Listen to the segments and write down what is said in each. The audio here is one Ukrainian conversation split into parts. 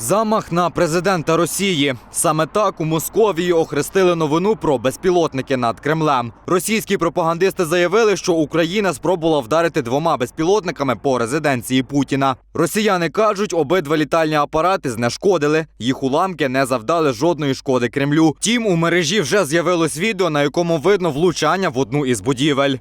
Замах на президента Росії. Саме так у Московії охрестили новину про безпілотники над Кремлем. Російські пропагандисти заявили, що Україна спробувала вдарити двома безпілотниками по резиденції Путіна. Росіяни кажуть, обидва літальні апарати знешкодили. Їх уламки не завдали жодної шкоди Кремлю. Втім, у мережі вже з'явилось відео, на якому видно влучання в одну із будівель.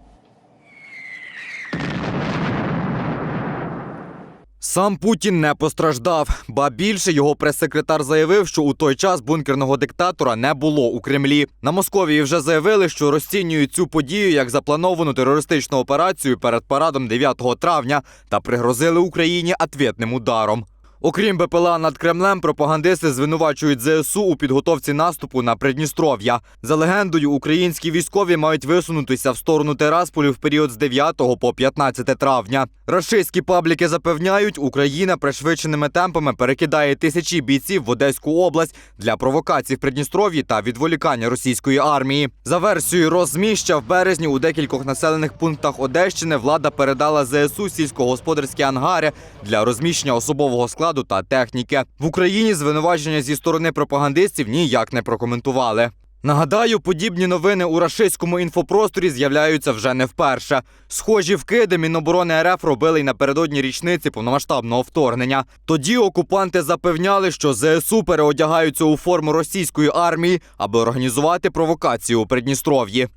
Сам Путін не постраждав, ба більше його прес-секретар заявив, що у той час бункерного диктатора не було у Кремлі. На Московії вже заявили, що розцінюють цю подію як заплановану терористичну операцію перед парадом 9 травня та пригрозили Україні ответним ударом. Окрім БПЛА над Кремлем, пропагандисти звинувачують ЗСУ у підготовці наступу на Придністров'я. За легендою, українські військові мають висунутися в сторону Терасполю в період з 9 по 15 травня. Рашистські пабліки запевняють, Україна пришвидшеними темпами перекидає тисячі бійців в Одеську область для провокацій в Придністров'ї та відволікання російської армії. За версією розміща в березні у декількох населених пунктах Одещини влада передала ЗСУ сільськогосподарські ангари для розміщення особового складу та техніки. В Україні звинувачення зі сторони пропагандистів ніяк не прокоментували. Нагадаю, подібні новини у рашистському інфопросторі з'являються вже не вперше. Схожі вкиди Міноборони РФ робили й напередодні річниці повномасштабного вторгнення. Тоді окупанти запевняли, що ЗСУ переодягаються у форму російської армії, аби організувати провокацію у Придністров'ї.